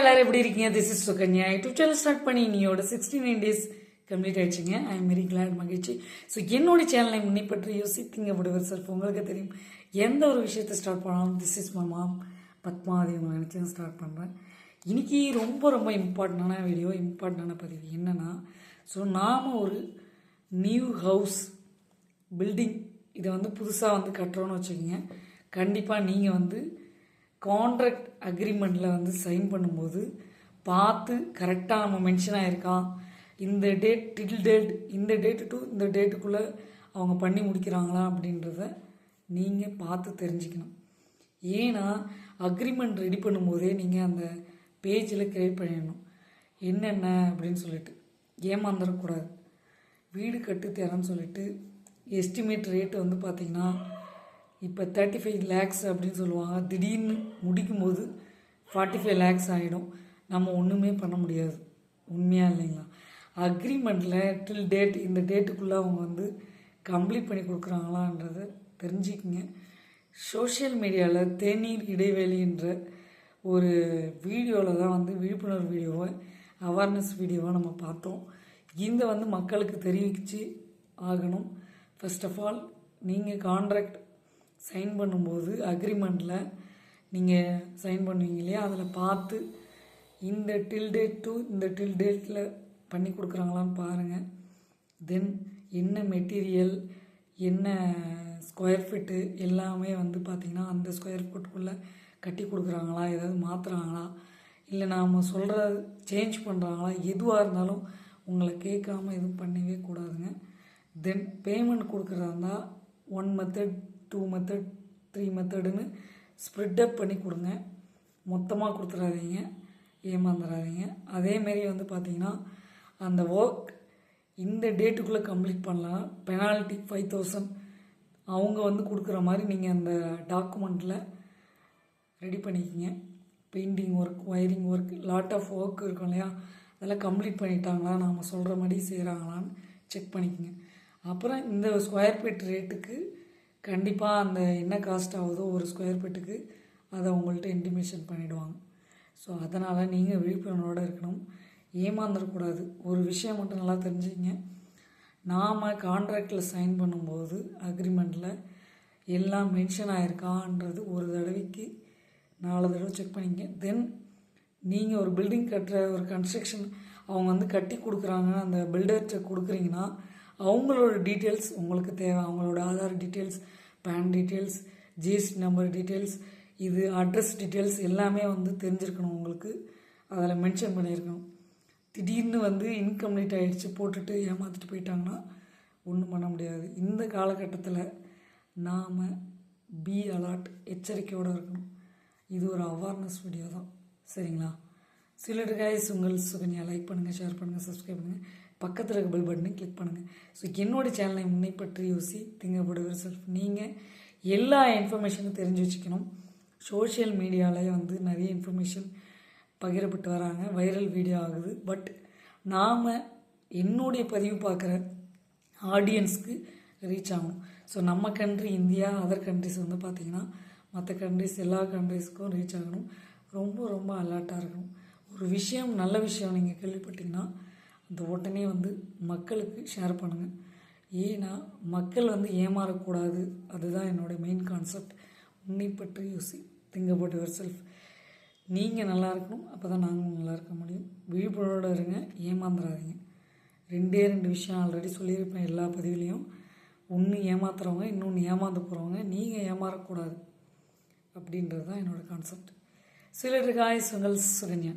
எல்லாரும் எப்படி இருக்கீங்க? This is Sukanya. YouTube channel start பண்ணி நீயோட சிக்ஸ்டி நைன் டேஸ் கம்ப்ளீட் ஆயிடுச்சுங்க. ஐ எம் வெரி கிளாட் மகிழ்ச்சி. ஸோ என்னோட சேனலை முன்னே பற்றி யோசித்தீங்க விடுவர் சார் உங்களுக்கு தெரியும் எந்த ஒரு விஷயத்தை ஸ்டார்ட் பண்ணாலும் this is my mom Padmavathi உங்களை நினச்சி ஸ்டார்ட் பண்ணுறேன் இன்றைக்கி ரொம்ப ரொம்ப இம்பார்ட்டண்டான வீடியோ இம்பார்ட்டண்டான பதிவு என்னென்னா ஸோ நாம் ஒரு நியூ ஹவுஸ் பில்டிங் இதை வந்து புதுசாக வந்து கட்டுறோன்னு வச்சுக்கோங்க. கண்டிப்பாக நீங்கள் வந்து கான்ட்ராக்ட் அக்ரிமெண்ட்டில் வந்து சைன் பண்ணும்போது பார்த்து கரெக்டாக நம்ம மென்ஷன் ஆகிருக்கா இந்த டேட் டில் டேட் இந்த டேட்டு டு இந்த டேட்டுக்குள்ளே அவங்க பண்ணி முடிக்கிறாங்களா அப்படின்றத நீங்கள் பார்த்து தெரிஞ்சுக்கணும். ஏன்னா அக்ரிமெண்ட் ரெடி பண்ணும்போதே நீங்கள் அந்த பேஜில் கிரியேட் பண்ணிடணும். என்னென்ன அப்படின்னு சொல்லிட்டு ஏமாந்துடக்கூடாது. வீடு கட்டு தரேன்னு சொல்லிட்டு எஸ்டிமேட் ரேட்டு வந்து பார்த்திங்கன்னா இப்போ தேர்ட்டி ஃபைவ் லேக்ஸ் அப்படின்னு சொல்லுவாங்க. திடீர்னு முடிக்கும் போது ஃபார்ட்டி ஃபைவ் லேக்ஸ் ஆகிடும் நம்ம ஒன்றுமே பண்ண முடியாது. உண்மையாக இல்லைங்களா? அக்ரிமெண்ட்டில் டில் டேட் இந்த டேட்டுக்குள்ளே அவங்க வந்து கம்ப்ளீட் பண்ணி கொடுக்குறாங்களான்றத தெரிஞ்சுக்கிங்க. சோஷியல் மீடியாவில் தேநீர் இடைவெளின்ற ஒரு வீடியோவில் தான் வந்து விழிப்புணர்வு வீடியோவை அவேர்னஸ் வீடியோவை நம்ம பார்த்தோம். இந்த வந்து மக்களுக்கு தெரிவிச்சு ஆகணும். ஃபஸ்ட் ஆஃப் ஆல் நீங்கள் கான்ட்ராக்ட் சைன் பண்ணும்போது அக்ரிமெண்ட்டில் நீங்கள் சைன் பண்ணுவீங்க இல்லையா? அதில் பார்த்து இந்த டில் டேட் டு இந்த டில் டேட்டில் பண்ணி கொடுக்குறாங்களான்னு பாருங்கள் தென் என்ன மெட்டீரியல் என்ன ஸ்கொயர் ஃபீட்டு எல்லாமே வந்து பார்த்திங்கன்னா அந்த ஸ்கொயர் ஃபீட்டுக்குள்ளே கட்டி கொடுக்குறாங்களா? ஏதாவது மாற்றுறாங்களா இல்லை நாம் சொல்கிற சேஞ்ச் பண்ணுறாங்களா எதுவாக இருந்தாலும் உங்களை கேட்காம எதுவும் பண்ணவே கூடாதுங்க. தென் பேமெண்ட் கொடுக்குறதா இருந்தால் one method two method three மெத்தடுன்னு split up பண்ணி கொடுங்க. மொத்தமாக கொடுத்துடாதீங்க ஏமாந்துடாதீங்க அதேமாரி வந்து பார்த்திங்கன்னா அந்த ஒர்க் இந்த டேட்டுக்குள்ளே கம்ப்ளீட் பண்ணலாம். பெனால்ட்டி ஃபைவ் தௌசண்ட் அவங்க வந்து கொடுக்குற மாதிரி நீங்கள் அந்த டாக்குமெண்ட்டில் ரெடி பண்ணிக்கங்க. Painting work wiring work lot of work இருக்கும் இல்லையா? அதெல்லாம் கம்ப்ளீட் பண்ணிட்டாங்களா? நாம் சொல்கிற மாதிரி செய்கிறாங்களான்னு செக் பண்ணிக்கோங்க. அப்புறம் இந்த ஸ்கொயர் ஃபீட் ரேட்டுக்கு கண்டிப்பாக அந்த என்ன காஸ்ட் ஆகுதோ ஒரு ஸ்கொயர் ஃபீட்டுக்கு அதை உங்கள்கிட்ட இன்டிமேஷன் பண்ணிவிடுவாங்க ஸோ அதனால் நீங்கள் விழிப்புணர்வோடு இருக்கணும். ஏமாந்துடக்கூடாது. ஒரு விஷயம் மட்டும் நல்லா தெரிஞ்சுங்க நாம் கான்ட்ராக்டில் சைன் பண்ணும்போது அக்ரிமெண்ட்டில் எல்லாம் மென்ஷன் ஆயிருக்கான்றது ஒரு தடவைக்கு நாலு தடவை செக் பண்ணிங்க தென் நீங்கள் ஒரு பில்டிங் கட்டுற ஒரு கன்ஸ்ட்ரக்ஷன் அவங்க வந்து கட்டி கொடுக்குறாங்க அந்த பில்டர்கிட்ட கொடுக்குறீங்கன்னா அவங்களோட டீட்டெயில்ஸ் உங்களுக்கு தேவை அவங்களோட Aadhaar details PAN details GST number details இது அட்ரஸ் டீட்டெயில்ஸ் எல்லாமே வந்து தெரிஞ்சிருக்கணும் உங்களுக்கு. அதில் மென்ஷன் பண்ணியிருக்கணும் திடீர்னு வந்து இன்கம்ப்ளீட் ஆகிடுச்சு போட்டுட்டு ஏமாற்றிட்டு போயிட்டாங்கன்னா ஒன்றும் பண்ண முடியாது. இந்த காலகட்டத்தில் நாம் பி அலர்ட் எச்சரிக்கையோடு இருக்கணும். இது ஒரு அவேர்னஸ் வீடியோ தான். சரிங்களா? சிலர் கைஸ் உங்கள் சுகன்யா. லைக் பண்ணுங்கள் ஷேர் பண்ணுங்கள் சப்ஸ்கிரைப் பண்ணுங்கள் பக்கத்தில் இருக்க பெல் பட்டனை கிளிக் பண்ணுங்கள் ஸோ என்னோட சேனலை முன்னை பற்றி யோசி திங்கப்படுகிற செல்ஃப் நீங்கள் எல்லா இன்ஃபர்மேஷனும் தெரிஞ்சு வச்சுக்கணும். சோஷியல் மீடியாவிலே வந்து நிறைய இன்ஃபர்மேஷன் பகிரப்பட்டு வராங்க. வைரல் வீடியோ ஆகுது. பட் நாம் என்னுடைய பதிவு பார்க்குற ஆடியன்ஸ்க்கு ரீச் ஆகணும். ஸோ நம்ம கண்ட்ரி இந்தியா அதர் கண்ட்ரிஸ் வந்து பார்த்திங்கன்னா மற்ற கண்ட்ரிஸ் எல்லா கண்ட்ரிஸ்க்கும் ரீச் ஆகணும். ரொம்ப ரொம்ப அலர்ட்டாக இருக்கணும். ஒரு விஷயம் நல்ல விஷயம் நீங்கள் கேள்விப்பட்டீங்கன்னா அந்த உடனே வந்து மக்களுக்கு ஷேர் பண்ணுங்கள் ஏன்னா மக்கள் வந்து ஏமாறக்கூடாது. அதுதான் என்னோடய மெயின் கான்செப்ட் உன்னை பற்றி யோசி திங்க் அபவுட் யுவர் செல்ஃப் நீங்கள் நல்லா இருக்கணும் அப்போ தான் நாங்களும் நல்லா இருக்க முடியும். விழிப்புணர்வோடு இருங்க ஏமாந்துடாதீங்க ரெண்டே ரெண்டு விஷயம் ஆல்ரெடி சொல்லியிருப்பேன் எல்லா பதிவுலேயும். ஒன்று ஏமாத்துறவங்க இன்னொன்று ஏமாந்து போகிறவங்க நீங்கள் ஏமாறக்கூடாது. அப்படின்றது தான் என்னோடய கான்செப்ட் சிலர் காய்ஸ் சுகன்யா.